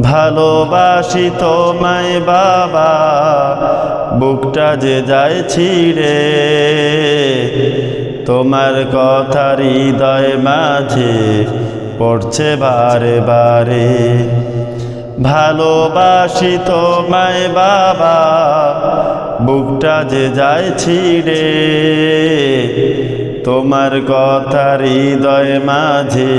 ভালোবাসি তোমায় বাবা, বুকটা যে যায় ছিড়ে। তোমার কথা হৃদয় মাঝে পড়ছে বারে বারে। ভালোবাসি তোমায় বাবা, বুকটা যে যায় ছিড়ে। তোমার কথা হৃদয় মাঝে